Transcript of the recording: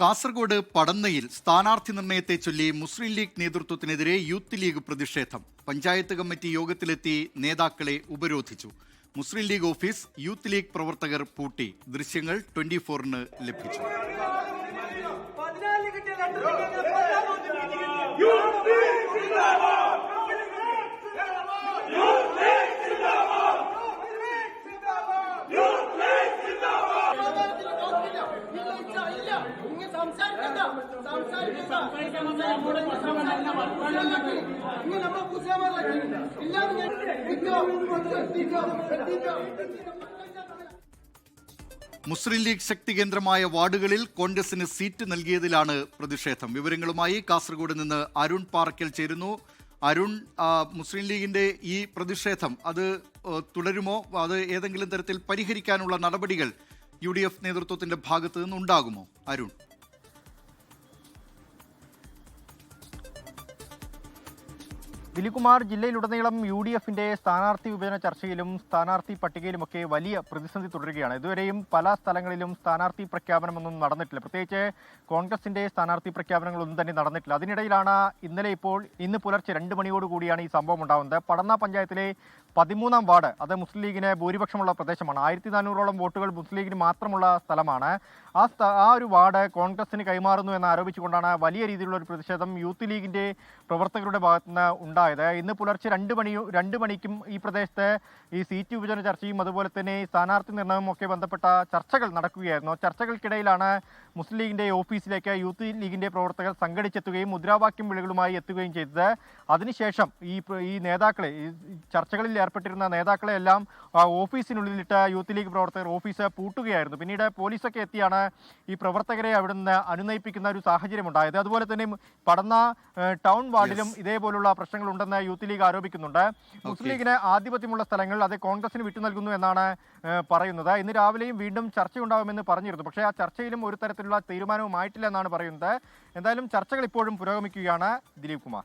കാസർഗോഡ് പടന്നയിൽ സ്ഥാനാർത്ഥി നിർണയത്തെ ചൊല്ലി മുസ്ലിം ലീഗ് നേതൃത്വത്തിനെതിരെ യൂത്ത് ലീഗ് പ്രതിഷേധം. പഞ്ചായത്ത് കമ്മിറ്റി യോഗത്തിലെത്തി നേതാക്കളെ ഉപരോധിച്ചു. മുസ്ലിം ലീഗ് ഓഫീസ് യൂത്ത് ലീഗ് പ്രവർത്തകർ പൂട്ടി. ദൃശ്യങ്ങൾ ട്വന്റി ഫോറിന് ലഭിച്ചു. മുസ്ലിം ലീഗ് ശക്തി കേന്ദ്രമായ വാർഡുകളിൽ കോൺഗ്രസിന് സീറ്റ് നൽകിയതിലാണ് പ്രതിഷേധം. വിവരങ്ങളുമായി കാസർഗോഡ് നിന്ന് അരുൺ പാറക്കൽ ചേരുന്നു. അരുൺ മുസ്ലിം ലീഗിന്റെ ഈ പ്രതിഷേധം അത് തുടരുമോ? അത് ഏതെങ്കിലും തരത്തിൽ പരിഹരിക്കാനുള്ള നടപടികൾ യു ഡി എഫ് നേതൃത്വത്തിന്റെ ഭാഗത്ത് നിന്നുണ്ടാകുമോ അരുൺ? ദിലികുമാർ ജില്ലയിലുടനീളം യു ഡി എഫിന്റെ സ്ഥാനാർത്ഥി വിഭജന ചർച്ചയിലും സ്ഥാനാർത്ഥി പട്ടികയിലുമൊക്കെ വലിയ പ്രതിസന്ധി തുടരുകയാണ്. ഇതുവരെയും പല സ്ഥലങ്ങളിലും സ്ഥാനാർത്ഥി പ്രഖ്യാപനമൊന്നും നടന്നിട്ടില്ല. പ്രത്യേകിച്ച് കോൺഗ്രസിന്റെ സ്ഥാനാർത്ഥി പ്രഖ്യാപനങ്ങളൊന്നും തന്നെ നടന്നിട്ടില്ല. അതിനിടയിലാണ് ഇന്നലെ ഇപ്പോൾ ഇന്ന് പുലർച്ചെ രണ്ട് മണിയോടുകൂടിയാണ് ഈ സംഭവം ഉണ്ടാകുന്നത്. പടന്ന പഞ്ചായത്തിലെ പതിമൂന്നാം വാർഡ് അത് മുസ്ലിം ലീഗിന് ഭൂരിപക്ഷമുള്ള പ്രദേശമാണ്. ആയിരത്തി നാനൂറോളം വോട്ടുകൾ മുസ്ലിം ലീഗിന് മാത്രമുള്ള സ്ഥലമാണ്. ആ ആ ഒരു വാർഡ് കോൺഗ്രസിന് കൈമാറുന്നു എന്ന് ആരോപിച്ചുകൊണ്ടാണ് വലിയ രീതിയിലുള്ള ഒരു പ്രതിഷേധം യൂത്ത് ലീഗിന്റെ പ്രവർത്തകരുടെ ഭാഗത്ത് നിന്ന് ഉണ്ടായത്. ഇന്ന് പുലർച്ചെ രണ്ട് മണി രണ്ട് മണിക്കും ഈ പ്രദേശത്ത് ഈ സീറ്റ് വിഭജന ചർച്ചയും അതുപോലെ തന്നെ ഈ സ്ഥാനാർത്ഥി നിർണയവും ഒക്കെ ബന്ധപ്പെട്ട ചർച്ചകൾ നടക്കുകയായിരുന്നു. ചർച്ചകൾക്കിടയിലാണ് മുസ്ലിം ലീഗിന്റെ ഓഫീസിലേക്ക് യൂത്ത് ലീഗിന്റെ പ്രവർത്തകർ സംഘടിച്ചെത്തുകയും മുദ്രാവാക്യം വിളികളുമായി എത്തുകയും ചെയ്തത്. അതിനുശേഷം ഈ ഈ നേതാക്കളെ ഈ ചർച്ചകളിൽ ഏർപ്പെട്ടിരുന്ന നേതാക്കളെ എല്ലാം ആ ഓഫീസിനുള്ളിലിട്ട് യൂത്ത് ലീഗ് പ്രവർത്തകർ ഓഫീസ് പൂട്ടുകയായിരുന്നു. പിന്നീട് പോലീസൊക്കെ എത്തിയാണ് ഈ പ്രവർത്തകരെ അവിടുന്ന് അനുനയിപ്പിക്കുന്ന ഒരു സാഹചര്യം ഉണ്ടായത്. അതുപോലെ തന്നെ പടന്ന ടൗൺ വാർഡിലും ഇതേപോലുള്ള പ്രശ്നങ്ങൾ ഉണ്ടെന്ന് യൂത്ത് ലീഗ് ആരോപിക്കുന്നുണ്ട്. മുസ്ലിം ലീഗിന് ആധിപത്യമുള്ള സ്ഥലങ്ങൾ അത് കോൺഗ്രസിന് വിട്ടു നൽകുന്നു എന്നാണ് പറയുന്നത്. ഇന്ന് രാവിലെയും വീണ്ടും ചർച്ചയുണ്ടാകുമെന്ന് പറഞ്ഞിരുന്നു. പക്ഷേ ആ ചർച്ചയിലും ഒരു തരത്തിലുള്ള തീരുമാനവുമായിട്ടില്ല എന്നാണ് പറയുന്നത്. എന്തായാലും ചർച്ചകൾ ഇപ്പോഴും പുരോഗമിക്കുകയാണ് ദിലീപ് കുമാർ.